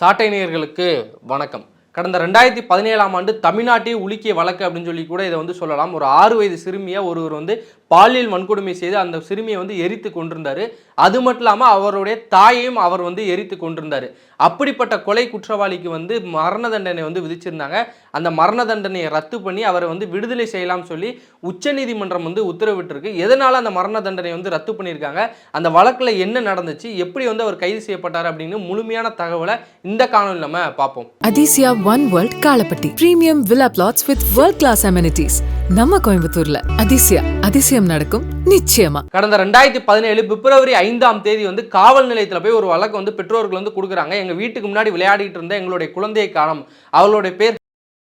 சாட்டை நேயர்களுக்கு வணக்கம். கடந்த ரெண்டாயிரத்தி பதினேழாம் ஆண்டு தமிழ்நாட்டை உலுக்கிய வழக்கு அப்படின்னு சொல்லி கூட இதை வந்து சொல்லலாம். ஒரு ஆறு வயது சிறுமியை ஒருவர் வந்து பாலியல் வன்கொடுமை செய்து அந்த சிறுமியை வந்து எரித்து கொண்டிருந்தார். அது மட்டும் இல்லாமல் அவருடைய தாயையும் அவர் வந்து எரித்து கொண்டிருந்தார். அப்படிப்பட்ட கொலை குற்றவாளிக்கு வந்து மரண தண்டனை வந்து விதிச்சிருந்தாங்க. அந்த மரண தண்டனையை ரத்து பண்ணி அவரை வந்து விடுதலை செய்யலாம்னு சொல்லி உச்சநீதிமன்றம் வந்து உத்தரவிட்டிருக்கு. எதனால அந்த மரண தண்டனை வந்து ரத்து பண்ணியிருக்காங்க? அந்த வழக்கில் என்ன நடந்துச்சு? எப்படி வந்து அவர் கைது செய்யப்பட்டார் அப்படின்னு முழுமையான தகவலை இந்த காணொலி நம்ம பார்ப்போம். Athisaya one world Kalapatti. Premium villa plots with world class amenities நம்ம கோயம்புத்தூர்ல. அதிசயா. அதிசயம் நடக்கும் நிச்சயமா. கடந்த ரெண்டாயிரத்தி பதினேழு பிப்ரவரி ஐந்தாம் தேதி வந்து காவல் நிலையத்தில் போய் ஒரு வழக்கு வந்து பெற்றோர்கள் வந்து கொடுக்குறாங்க. எங்கள் வீட்டுக்கு முன்னாடி விளையாடிட்டு இருந்த எங்களுடைய குழந்தையை காணும். அவளுடைய பேர்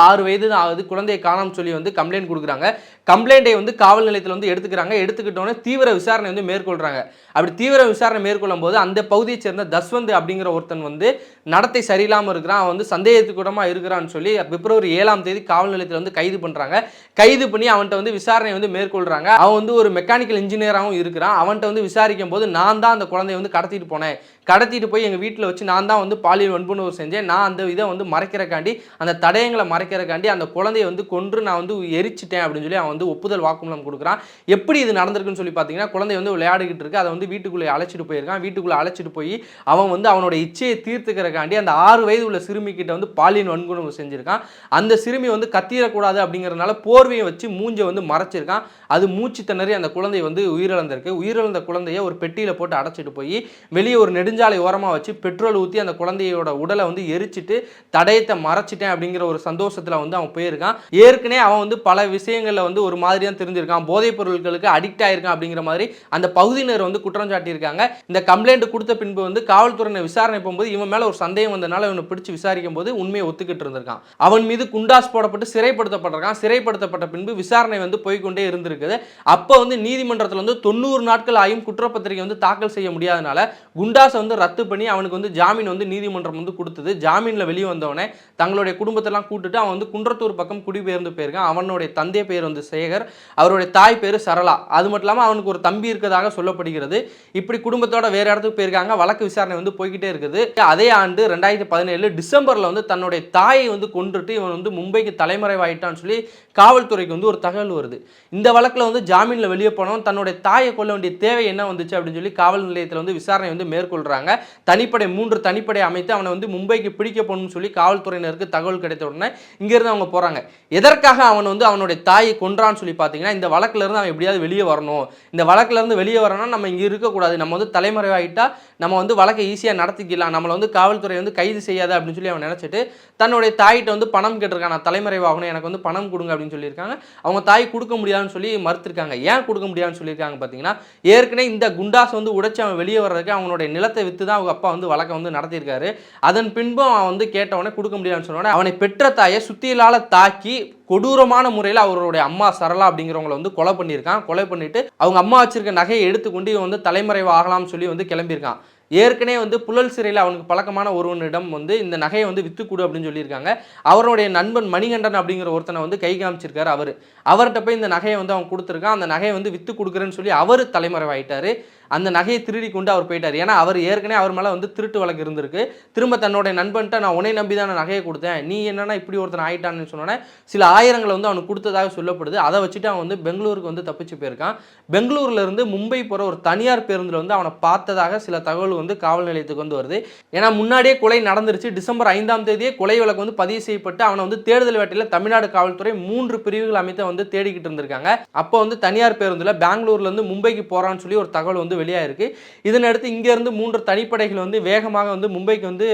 ஆறு வயது தான் ஆகுது குழந்தையை காணாம சொல்லி வந்து கம்ப்ளைண்ட் கொடுக்குறாங்க. கம்ப்ளைண்ட்டை வந்து காவல் நிலையத்தில் வந்து எடுத்துக்கிறாங்க. எடுத்துக்கிட்டோன்னே தீவிர விசாரணை வந்து மேற்கொள்கிறாங்க அப்படி தீவிர விசாரணை மேற்கொள்ளும் போது அந்த பகுதியைச் சேர்ந்த தஸ்வந்த் அப்படிங்கிற ஒருத்தன் வந்து நடத்தை சரியில்லாமல் இருக்கிறான். அவன் வந்து சந்தேகத்துக்கூடமாக இருக்கிறான்னு சொல்லி பிப்ரவரி ஏழாம் தேதி காவல் நிலையத்தில் வந்து கைது பண்ணுறாங்க கைது பண்ணி அவன்கிட்ட வந்து விசாரணை வந்து மேற்கொள்கிறாங்க அவன் வந்து ஒரு மெக்கானிக்கல் இன்ஜினியராகவும் இருக்கிறான். அவன்கிட்ட வந்து விசாரிக்கும் போது நான் தான் அந்த குழந்தைய வந்து கடத்திட்டு போனேன். கடத்திட்டு போய் எங்கள் வீட்டில் வச்சு நான் தான் வந்து பாலியல் வன்புணர்வு செஞ்சேன். நான் அந்த இதை வந்து மறைக்கிறக்காண்டி அந்த தடயங்களை மறைக்கிறக்காண்டி அந்த குழந்தைய வந்து கொன்று நான் வந்து எரிச்சிட்டேன் அப்படின்னு சொல்லி அவன் வந்து ஒப்புதல் வாக்குமூலம் கொடுக்குறான். எப்படி இது நடந்திருக்குன்னு சொல்லி பார்த்தீங்கன்னா குழந்தை வந்து விளையாடிக்கிட்டு இருக்கு. அதை வந்து வீட்டுக்குள்ளே அழைச்சிட்டு போயிருக்கான். வீட்டுக்குள்ளே அழைச்சிட்டு போய் அவன் வந்து அவனோட இச்சையை தீர்த்துக்கிறக்காண்டி அந்த ஆறு வயது உள்ள சிறுமி கிட்ட வந்து பாலியல் வன்கொடுமை செஞ்சிருக்கான். அந்த சிறுமி வந்து கத்திரக்கூடாது அப்படிங்கிறதுனால போர்வையை வச்சு மூஞ்சை வந்து மறைச்சிருக்கான். அது மூச்சு திணறி அந்த குழந்தை வந்து உயிரிழந்திருக்கு. உயிரிழந்த குழந்தைய ஒரு பெட்டியில் போட்டு அடைச்சிட்டு போய் வெளியே ஒரு நெடுஞ்சாலை ஓரமாக வச்சு பெட்ரோல் ஊற்றி அந்த குழந்தையோட உடலை வந்து எரிச்சிட்டு தடயத்தை மறைச்சிட்டேன் அப்படிங்கிற ஒரு சந்தோஷம் சந்தோஷத்தில் வந்து அவன் போயிருக்கான். ஏற்கனவே அவன் வந்து பல விஷயங்களில் வந்து ஒரு மாதிரியாக தெரிஞ்சிருக்கான். போதைப் பொருட்களுக்கு அடிக்ட் ஆயிருக்கான் அப்படிங்கிற மாதிரி அந்த பகுதியினர் வந்து குற்றம் சாட்டியிருக்காங்க. இந்த கம்ப்ளைண்ட் கொடுத்த பின்பு வந்து காவல்துறையினர் விசாரணை போகும்போது இவன் மேலே ஒரு சந்தேகம் வந்தனால இவனை பிடிச்சி விசாரிக்கும் போது உண்மையை ஒத்துக்கிட்டு இருந்திருக்கான். அவன் மீது குண்டாஸ் போடப்பட்டு சிறைப்படுத்தப்பட்டிருக்கான். சிறைப்படுத்தப்பட்ட பின்பு விசாரணை வந்து போய்க்கொண்டே இருந்திருக்குது. அப்போ வந்து நீதிமன்றத்தில் வந்து தொண்ணூறு நாட்கள் ஆயும் குற்றப்பத்திரிகை வந்து தாக்கல் செய்ய முடியாதனால குண்டாஸை வந்து ரத்து பண்ணி அவனுக்கு வந்து ஜாமீன் வந்து நீதிமன்றம் வந்து கொடுத்தது. ஜாமீனில் வெளியே வந்தவனே தங்களுடைய குடும்பத்தெல்லாம் கூட்டுட்டு அவன் வந்து குன்றத்தூர் பக்கம் குடிபெயர்ந்து போயிருக்கான். அவனுடைய தந்தை பேர் வந்து சேகர். அவருடைய தாய் பேர் சரளா. அது மட்டும் இல்லாமல் அவனுக்கு ஒரு தம்பி இருக்கதாக சொல்லப்படுகிறது. இப்படி குடும்பத்தோட வேறு இடத்துக்கு போயிருக்காங்க. வழக்கு விசாரணை வந்து போய்கிட்டே இருக்குது. அதே ஆண்டு ரெண்டாயிரத்தி பதினேழு டிசம்பரில் வந்து தன்னுடைய தாயை வந்து கொன்றுட்டு இவன் வந்து மும்பைக்கு தலைமறைவாயிட்டான்னு சொல்லி காவல்துறைக்கு வந்து ஒரு தகவல் வருது. இந்த வழக்கில் வந்து ஜாமீனில் வெளியே போனவன் தன்னுடைய தாயை கொள்ள வேண்டிய தேவை என்ன வந்துச்சு அப்படின்னு சொல்லி காவல் நிலையத்தில் வந்து விசாரணை வந்து மேற்கொள்கிறாங்க தனிப்படை மூன்று தனிப்படை அமைத்து அவனை வந்து மும்பைக்கு பிடிக்க போகணும்னு சொல்லி காவல்துறையினருக்கு தகவல் கிடைத்த உடனே இங்கேருந்து அவங்க போகிறாங்க எதற்காக அவன் வந்து அவனுடைய தாயை கொன்றான்னு சொல்லி பார்த்தீங்கன்னா இந்த வழக்கிலேருந்து அவன் எப்படியாவது வெளியே வரணும். இந்த வழக்கிலேருந்து வெளியே வரணும்னா நம்ம இங்கே இருக்கக்கூடாது. நம்ம வந்து தலைமறைவாயிட்டா நம்ம வந்து வழக்கை ஈஸியாக நடத்திக்கலாம். நம்மளை வந்து காவல்துறை வந்து கைது செய்யாத அப்படின்னு சொல்லி அவன் நினச்சிட்டு தன்னுடைய தாயிட்ட வந்து பணம் கேட்டிருக்கான். நான் தலைமறைவாகணும். எனக்கு வந்து பணம் கொடுங்க அப்படின்னு சொல்லியிருக்காங்க. அவங்க தாய் கொடுக்க முடியாதுன்னு சொல்லி மறுத்திருக்காங்க. ஏன் கொடுக்க முடியாதுன்னு சொல்லியிருக்காங்க பார்த்தீங்கன்னா ஏற்கனவே இந்த குண்டாஸ் வந்து உடைச்சி அவன் வெளியே வர்றதுக்கு அவனுடைய நிலத்தை விற்று தான் அவங்க அப்பா வந்து வழக்கை வந்து நடத்தியிருக்காரு. அதன் பின்பும் அவன் வந்து கேட்டவனே கொடுக்க முடியாதுன்னு சொன்னோடனே அவனை பெற்ற தாயை சுத்தியலால் தாக்கி கொடூரமான முறையில் அவருடைய அம்மா சரளா அப்படிங்கிறவங்கள வந்து கொலை பண்ணியிருக்கான். கொலை பண்ணிட்டு அவங்க அம்மா வச்சிருக்க நகையை எடுத்துக்கொண்டு இவன் வந்து தலைமறைவு ஆகலாம்னு சொல்லி வந்து கிளம்பியிருக்கான். ஏற்கனவே வந்து புழல் சிறையில் அவனுக்கு பழக்கமான ஒருவனிடம் வந்து இந்த நகையை வந்து வித்து கொடு அப்படின்னு சொல்லியிருக்காங்க. அவருடைய நண்பன் மணிகண்டன் அப்படிங்கிற ஒருத்தனை வந்து கை காமிச்சிருக்காரு அவர். அவர்கிட்ட போய் இந்த நகையை வந்து அவன் கொடுத்துருக்கான். அந்த நகையை வந்து வித்து கொடுக்குறேன்னு சொல்லி அவர் தலைமறைவாயிட்டாரு. அந்த நகையை திருடி கொண்டு அவர் போயிட்டார். ஏன்னா அவர் ஏற்கனவே அவர் மேலே வந்து திருட்டு வழக்கு இருந்திருக்கு. திரும்ப தன்னுடைய நண்பன்ட்ட நான் உன்னை நம்பி தான் நான் நகையை கொடுத்தேன். நீ என்னன்னா இப்படி ஒருத்தன் ஆயிட்டான்னு சொன்னோன்னே சில ஆயிரங்களை வந்து அவனுக்கு கொடுத்ததாக சொல்லப்படுது. அதை வச்சுட்டு அவன் வந்து பெங்களூருக்கு வந்து தப்பிச்சு போயிருக்கான். பெங்களூர்ல இருந்து மும்பை போகிற ஒரு தனியார் பேருந்தில் வந்து அவனை பார்த்ததாக சில தகவல் வந்து காவல் நிலையத்துக்கு வந்து வருது. ஏன்னா முன்னாடியே கொலை நடந்துருச்சு. டிசம்பர் ஐந்தாம் தேதியே கொலை வழக்கு வந்து பதிவு செய்யப்பட்டு அவனை வந்து தேடுதல் வேட்டையில் தமிழ்நாடு காவல்துறை மூன்று பிரிவுகள் அமைத்து வந்து தேடிக்கிட்டு இருந்திருக்காங்க. அப்போ வந்து தனியார் பேருந்தில் பெங்களூர்ல இருந்து மும்பைக்கு போறான்னு சொல்லி ஒரு தகவல் வந்து வெளியாகிருக்கு இதனடுத்து இங்கேருந்து மூன்று தனிப்படைகள் வந்து வேகமாக வந்து மும்பைக்கு வந்து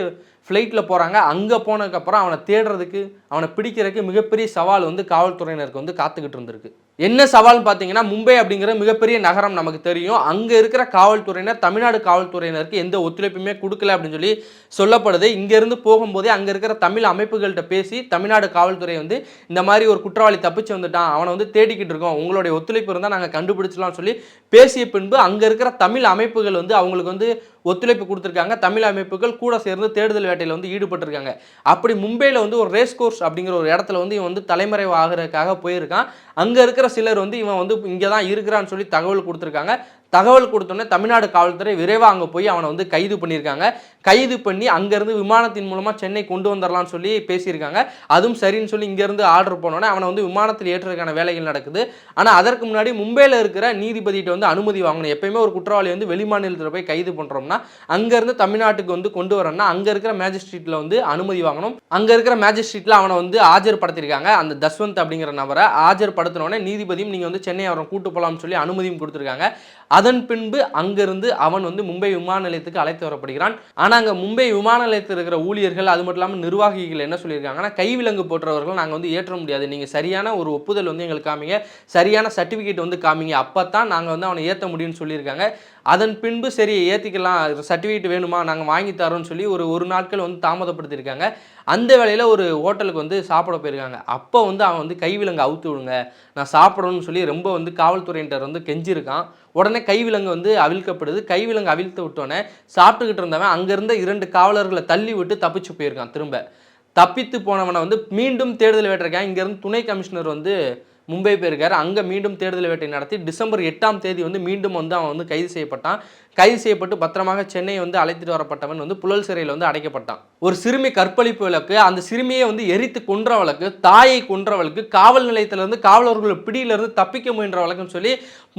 ஃப்ளைட்டில் போகிறாங்க அங்கே போனதுக்கப்புறம் அவனை தேடுறதுக்கு அவனை பிடிக்கிறதுக்கு மிகப்பெரிய சவால் வந்து காவல்துறையினருக்கு வந்து காத்துக்கிட்டு இருந்திருக்கு. என்ன சவால்னு பார்த்தீங்கன்னா மும்பை அப்படிங்கிற மிகப்பெரிய நகரம் நமக்கு தெரியும். அங்கே இருக்கிற காவல்துறையினர் தமிழ்நாடு காவல்துறையினருக்கு எந்த ஒத்துழைப்புமே கொடுக்கல அப்படின்னு சொல்லி சொல்லப்படுது. இங்கேருந்து போகும்போதே அங்கே இருக்கிற தமிழ் அமைப்புகள்கிட்ட பேசி தமிழ்நாடு காவல்துறை வந்து இந்த மாதிரி ஒரு குற்றவாளி தப்பிச்சு வந்துட்டான் அவனை வந்து தேடிக்கிட்டு இருக்கோம். உங்களுடைய ஒத்துழைப்பு இருந்தால் நாங்கள் கண்டுபிடிச்சலாம்னு சொல்லி பேசிய பின்பு அங்கே இருக்கிற தமிழ் அமைப்புகள் வந்து அவங்களுக்கு வந்து ஒத்துழைப்பு கொடுத்துருக்காங்க. தமிழ் அமைப்புகள் கூட சேர்ந்து தேடுதல் வேட்டையில் வந்து ஈடுபட்டிருக்காங்க. அப்படி மும்பையில் வந்து ஒரு ரேஸ் கோர்ஸ் அப்படிங்கிற ஒரு இடத்துல வந்து இவன் வந்து தலைமறைவு ஆகிறதுக்காக போயிருக்கான். அங்கே இருக்கிற சிலர் வந்து இவன் வந்து இங்கே தான் இருக்கிறான்னு சொல்லி தகவல் கொடுத்துருக்காங்க. தகவல் கொடுத்தோன்னே தமிழ்நாடு காவல்துறை விரைவாக அங்கே போய் அவனை வந்து கைது பண்ணியிருக்காங்க. கைது பண்ணி அங்கேருந்து விமானத்தின் மூலமாக சென்னை கொண்டு வந்துடலாம்னு சொல்லி பேசியிருக்காங்க. அதுவும் சரின்னு சொல்லி இங்கேருந்து ஆர்டர் போனோன்னே அவனை வந்து விமானத்தில் ஏற்றுறதுக்கான வேலைகள் நடக்குது. ஆனால் அதற்கு முன்னாடி மும்பையில் இருக்கிற நீதிபதிகிட்ட வந்து அனுமதி வாங்கணும். எப்பயுமே ஒரு குற்றவாளி வந்து வெளிமாநிலத்தில் போய் கைது பண்ணுறோம்னா அங்கேருந்து தமிழ்நாட்டுக்கு வந்து கொண்டு வரணும்னா அங்கே இருக்கிற மேஜிஸ்ட்ரேட்டில் வந்து அனுமதி வாங்கணும். அங்கே இருக்கிற மேஜிஸ்ட்ரேட்டில் அவனை வந்து ஆஜர் படுத்திருக்காங்க அந்த தஸ்வந்த் அப்படிங்கிற நபரை ஆஜர் படுத்தினோடனே நீதிபதியும் நீங்கள் வந்து சென்னை அவரை கூட்டு போகலாம்னு சொல்லி அனுமதியும் கொடுத்துருக்காங்க. அதன் பின்பு அங்கிருந்து அவன் வந்து மும்பை விமான நிலையத்துக்கு அழைத்து வரப்படுகிறான். ஆனால் அங்கே மும்பை விமான நிலையத்தில் இருக்கிற ஊழியர்கள் அது மட்டும் இல்லாமல் நிர்வாகிகள் என்ன சொல்லியிருக்காங்கன்னா கைவிலங்கு போன்றவர்கள் நாங்கள் வந்து ஏற்ற முடியாது. நீங்கள் சரியான ஒரு ஒப்புதல் வந்து எங்களுக்கு காமிங்க. சரியான சர்டிஃபிகேட் வந்து காமிங்க. அப்போ தான் நாங்கள் வந்து அவனை ஏற்ற முடியும்னு சொல்லியிருக்காங்க. அதன் பின்பு சரி ஏற்றிக்கலாம் சர்டிஃபிகேட் வேணுமா நாங்கள் வாங்கி தரோம்னு சொல்லி ஒரு ஒரு நாட்கள் வந்து தாமதப்படுத்தியிருக்காங்க. அந்த வேலையில் ஒரு ஹோட்டலுக்கு வந்து சாப்பிட போயிருக்காங்க. அப்போ வந்து அவன் வந்து கைவிலங்கு அவுத்து விடுங்க நான் சாப்பிடணும்னு சொல்லி ரொம்ப வந்து காவல்துறையினர் வந்து கெஞ்சிருக்கான். உடனே கைவிலங்கு வந்து அவிழ்க்கப்படுது. கைவிலங்கு அவிழ்த்து விட்டோன்னே சாப்பிட்டுக்கிட்டு இருந்தவன் அங்கேருந்த இரண்டு காவலர்களை தள்ளி விட்டு தப்பிச்சு போயிருக்கான் திரும்ப. தப்பித்து போனவனை வந்து மீண்டும் தேடுதல் வேட்டிருக்கான் இங்கேருந்து துணை கமிஷனர் வந்து மும்பை போயிருக்காரு. அங்கே மீண்டும் தேடுதல் வேட்டை நடத்தி டிசம்பர் எட்டாம் தேதி வந்து மீண்டும் வந்து அவன் வந்து கைது செய்யப்பட்டான். கைது செய்யப்பட்டு பத்திரமாக சென்னை வந்து அழைத்துட்டு வரப்பட்டவன் வந்து புழல் சிறையில் வந்து அடைக்கப்பட்டான். ஒரு சிறுமி கற்பழிப்பு வழக்கு அந்த சிறுமியை வந்து எரித்து கொன்ற வழக்கு தாயை கொன்ற வழக்கு காவல் நிலையத்திலிருந்து காவலர்கள் பிடியிலிருந்து தப்பிக்க முயன்ற வழக்குன்னு சொல்லி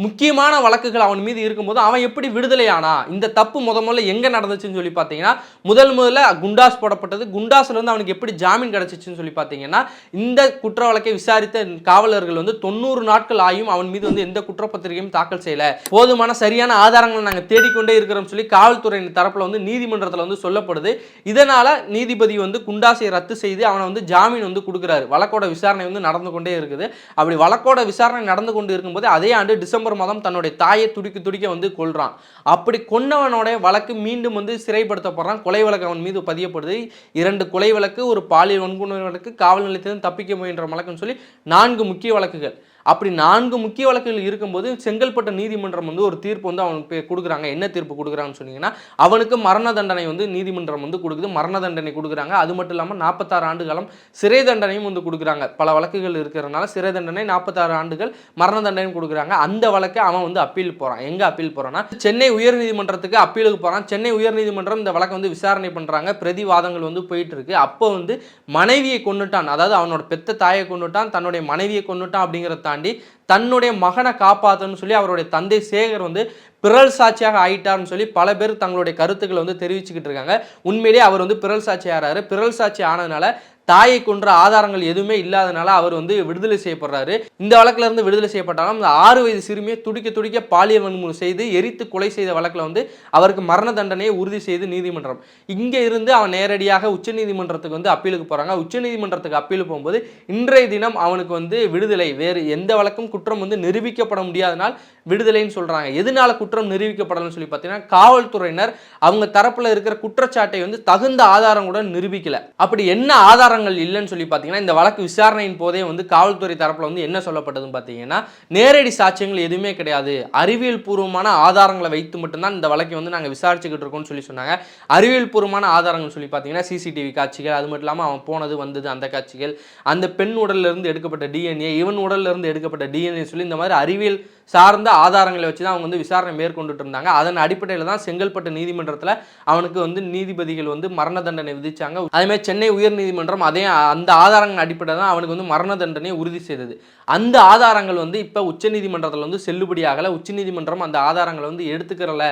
முக்கியமான வழக்குகள் அவன் மீது இருக்கும்போது அவன் எப்படி விடுதலையானா இந்த தப்பு முத முதல்ல எங்கே நடந்துச்சுன்னு சொல்லி பார்த்தீங்கன்னா முதல் முதல்ல குண்டாஸ் போடப்பட்டது. குண்டாஸ்லேருந்து அவனுக்கு எப்படி ஜாமீன் கிடச்சிச்சுன்னு சொல்லி பார்த்தீங்கன்னா இந்த குற்ற வழக்கை விசாரித்த காவலர்கள் வந்து தொண்ணூறு நாட்கள் ஆயும் அவன் மீது வந்து எந்த குற்றப்பத்திரிகையும் தாக்கல் செய்யலை. போதுமான சரியான ஆதாரங்களை நாங்கள் தேடி தேடிக்கொண்டே இருக்கிறோம் சொல்லி காவல்துறையின் தரப்பில் வந்து நீதிமன்றத்தில் வந்து சொல்லப்படுது. இதனால் நீதிபதி வந்து குண்டாசையை ரத்து செய்து அவனை வந்து ஜாமீன் வந்து கொடுக்குறாரு. வழக்கோட விசாரணை வந்து நடந்து கொண்டே இருக்குது. அப்படி வழக்கோட விசாரணை நடந்து கொண்டு இருக்கும்போது அதே ஆண்டு டிசம்பர் மாதம் தன்னுடைய தாயை துடிக்க துடிக்க வந்து கொள்கிறான் அப்படி கொன்னவனோட வழக்கு மீண்டும் வந்து சிறைப்படுத்தப்படுறான். கொலை வழக்கு அவன் மீது பதியப்படுது. இரண்டு கொலை வழக்கு ஒரு பாலியல் வன்கொடுமை வழக்கு காவல் நிலையத்திலிருந்து தப்பிக்க முயன்ற வழக்குன்னு சொல்லி நான்கு முக்கிய வழக்குகள். அப்படி நான்கு முக்கிய வழக்குகள் இருக்கும்போது செங்கல்பட்டு நீதிமன்றம் வந்து ஒரு தீர்ப்பு வந்து அவனுக்கு கொடுக்குறாங்க. என்ன தீர்ப்பு கொடுக்குறாங்கன்னு சொன்னீங்கன்னா அவனுக்கு மரண தண்டனை வந்து நீதிமன்றம் வந்து கொடுக்குது. மரண தண்டனை கொடுக்குறாங்க. அது மட்டும் இல்லாமல் நாற்பத்தாறு ஆண்டு காலம் சிறை தண்டனையும் வந்து கொடுக்குறாங்க. பல வழக்குகள் இருக்கிறதுனால சிறை தண்டனை நாற்பத்தாறு ஆண்டுகள் மரண தண்டனையும் கொடுக்குறாங்க. அந்த வழக்கை அவன் வந்து அப்பீல் போகிறான் எங்கே அப்பீல் போகிறான்னா சென்னை உயர்நீதிமன்றத்துக்கு அப்பீலுக்கு போகிறான் சென்னை உயர்நீதிமன்றம் இந்த வழக்கை வந்து விசாரணை பண்ணுறாங்க பிரதிவாதங்கள் வந்து போயிட்டு இருக்கு அப்போ வந்து மனைவியை கொண்டுட்டான் அதாவது அவனோட பெத்த தாயை கொண்டுட்டான் தன்னுடைய மனைவியை கொண்டுட்டான் அப்படிங்கிறத தாண்டி தன்னுடைய மகனை காப்பாற்றணும்னு சொல்லி அவருடைய தந்தை சேகர் வந்து பிறல் சாட்சியாக ஆயிட்டார்னு சொல்லி பல பேர் தங்களுடைய கருத்துக்களை வந்து தெரிவிச்சுக்கிட்டு இருக்காங்க. உண்மையிலேயே அவர் வந்து பிறல் சாட்சி ஆறாரு பிறல் சாட்சி ஆனதுனால தாயை கொன்ற ஆதாரங்கள் எதுவுமே இல்லாதனால அவர் வந்து விடுதலை செய்யப்படுறாரு. இந்த வழக்குல இருந்து விடுதலை செய்யப்பட்டாலும் அந்த ஆறு வயது சிறுமியை துடிக்க துடிக்க பாலியல் வன்முறை செய்து எரித்து கொலை செய்த வழக்கில் வந்து அவருக்கு மரண தண்டனையை உறுதி செய்து நீதிமன்றம். இங்கே இருந்து அவன் நேரடியாக உச்சநீதிமன்றத்துக்கு வந்து அப்பீலுக்கு போறாங்க. உச்சநீதிமன்றத்துக்கு அப்பீல் போகும்போது இன்றைய தினம் அவனுக்கு வந்து விடுதலை வேறு எந்த வழக்கும் குற்றம் வந்து நிரூபிக்கப்பட முடியாதனால் விடுதலைன்னு சொல்றாங்க. எதனால குற்றம் நிரூபிக்கப்படலன்னு சொல்லி பார்த்தீங்கன்னா காவல்துறையினர் அவங்க தரப்பில் இருக்கிற குற்றச்சாட்டை வந்து தகுந்த ஆதாரங்களுடன் நிரூபிக்கல. அப்படி என்ன ஆதாரம் ஆதாரங்கள் இல்லைன்னு சொல்லி பார்த்தீங்கன்னா இந்த வழக்கு விசாரணையின் போதே வந்து காவல்துறை தரப்பில் வந்து என்ன சொல்லப்பட்டதுன்னு பார்த்தீங்கன்னா நேரடி சாட்சியங்கள் எதுவுமே கிடையாது. அறிவியல் பூர்வமான ஆதாரங்களை வைத்து மட்டும்தான் இந்த வழக்கை வந்து நாங்கள் விசாரிச்சுக்கிட்டு இருக்கோம்னு சொல்லி சொன்னாங்க. அறிவியல் பூர்வமான ஆதாரங்கள் சொல்லி பார்த்தீங்கன்னா சிசிடிவி காட்சிகள் அது மட்டும் இல்லாமல் அவன் போனது வந்தது அந்த காட்சிகள் அந்த பெண் உடல்லிருந்து எடுக்கப்பட்ட டிஎன்ஏ இவன் உடல்லிருந்து எடுக்கப்பட்ட டிஎன்ஏ சொல்லி இந்த மாதிரி அறிவியல் சார்ந்த ஆதாரங்களை வச்சு தான் அவங்க வந்து விசாரணை மேற்கொண்டுட்டு இருந்தாங்க. அதன் அடிப்படையில் தான் செங்கல்பட்டு நீதிமன்றத்தில் அவனுக்கு வந்து நீதிபதிகள் வந்து மரண தண்டனை விதிச்சாங்க. அதேமாதிரி சென்னை உயர்நீதிமன்றம் அதே அந்த ஆதாரங்கள் அடிப்படையில் தான் அவனுக்கு வந்து மரண தண்டனையை உறுதி செய்தது. அந்த ஆதாரங்கள் வந்து இப்போ உச்சநீதிமன்றத்தில் வந்து செல்லுபடியாகலை உச்சநீதிமன்றம் அந்த ஆதாரங்களை வந்து எடுத்துக்கிறல.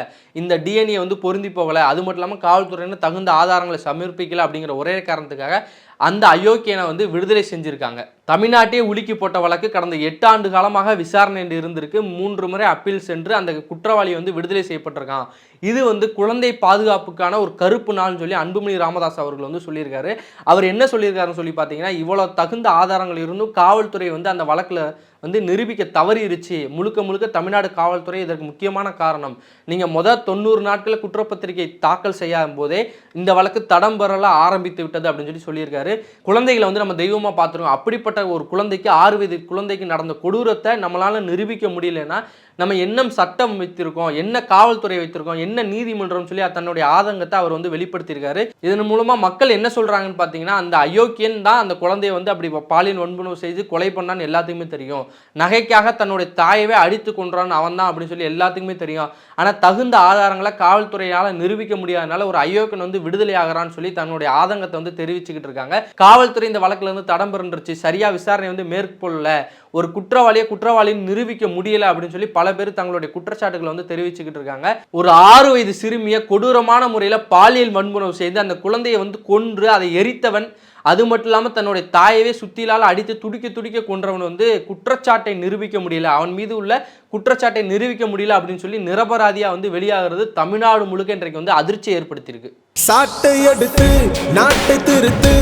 இந்த டிஎன்ஏ வந்து பொருந்தி போகலை. அது மட்டும் இல்லாமல் காவல்துறையினர் தகுந்த ஆதாரங்களை சமர்ப்பிக்கலை அப்படிங்கிற ஒரே காரணத்துக்காக அந்த அயோக்கியனை வந்து விடுதலை செஞ்சுருக்காங்க. தமிழ்நாட்டையே உலுக்கி போட்ட வழக்கு கடந்த எட்டு ஆண்டு காலமாக விசாரணை இருந்திருக்கு. மூன்று முறை அப்பீல் சென்று அந்த குற்றவாளி வந்து விடுதலை செய்யப்பட்டிருக்கான். இது வந்து குழந்தை பாதுகாப்புக்கான ஒரு கருப்பு நாள்னு சொல்லி அன்புமணி ராமதாஸ் அவர்கள் வந்து சொல்லியிருக்காரு. அவர் என்ன சொல்லியிருக்காருன்னு சொல்லி பார்த்தீங்கன்னா இவ்வளோ தகுந்த ஆதாரங்கள் இருந்தும் காவல்துறை வந்து அந்த வழக்கில் வந்து நிரூபிக்க தவறிடுச்சு முழுக்க முழுக்க தமிழ்நாடு காவல்துறை இதற்கு முக்கியமான காரணம். நீங்கள் முதல் தொண்ணூறு நாட்களில் குற்றப்பத்திரிகை தாக்கல் செய்யாத போதே இந்த வழக்கு தடம் பெறல ஆரம்பித்து விட்டது அப்படின்னு சொல்லி சொல்லியிருக்காரு. குழந்தைகளை வந்து நம்ம தெய்வமாக பார்த்துருக்கோம் அப்படிப்பட்ட ஒரு குழந்தைக்கு ஆறு வயது குழந்தைக்கு நடந்த கொடூரத்தை நம்மளால் நிரூபிக்க முடியலன்னா நம்ம என்ன சட்டம் வைத்திருக்கோம் என்ன காவல்துறை வைத்திருக்கோம் என்ன நீதிமன்றம் சொல்லி தன்னுடைய ஆதங்கத்தை அவர் வந்து வெளிப்படுத்தியிருக்காரு. இதன் மூலமாக மக்கள் என்ன சொல்கிறாங்கன்னு பார்த்தீங்கன்னா அந்த அயோக்கியன் தான் அந்த குழந்தைய வந்து அப்படி பாலியல் வன்புணர்வு செய்து கொலை பண்ணான்னு எல்லாத்துக்குமே தெரியும். நகைக்காக தன்னுடைய தாயவே அடித்து கொன்றான் அவன் தான் அப்படின்னு சொல்லி எல்லாத்துக்குமே தெரியும். ஆனால் தகுந்த ஆதாரங்களை காவல்துறையால் நிரூபிக்க முடியாதனால ஒரு அயோக்கன் வந்து விடுதலை ஆகிறான்னு சொல்லி தன்னுடைய ஆதங்கத்தை வந்து தெரிவிச்சுக்கிட்டு இருக்காங்க. காவல்துறை இந்த வழக்குல இருந்து தடம் பெறுந்துருச்சு. சரியா விசாரணை வந்து மேற்கொள்ளல. ஒரு குற்றவாளியை குற்றவாளின்னு நிரூபிக்க முடியல அப்படின்னு சொல்லி பல பேர் தங்களுடைய குற்றச்சாட்டுகளை வந்து தெரிவிச்சுக்கிட்டு இருக்காங்க. ஒரு ஆறு வயது சிறுமியை கொடூரமான முறையில் பாலியல் வன்புணர்வு செய்து அந்த குழந்தையை வந்து கொன்று அதை எரித்தவன் அது மட்டும் இல்லாமல் தன்னுடைய தாயவே சுத்திலால் அடித்து துடிக்க துடிக்க கொன்றவன் வந்து குற்றச்சாட்டை நிரூபிக்க முடியல. அவன் மீது உள்ள குற்றச்சாட்டை நிரூபிக்க முடியல அப்படின்னு சொல்லி நிரபராதியாக வந்து வெளியாகிறது தமிழ்நாடு முழுக்க இன்றைக்கு வந்து அதிர்ச்சி ஏற்படுத்தியிருக்கு. சாட்டை எடுத்து நாட்டை திருத்து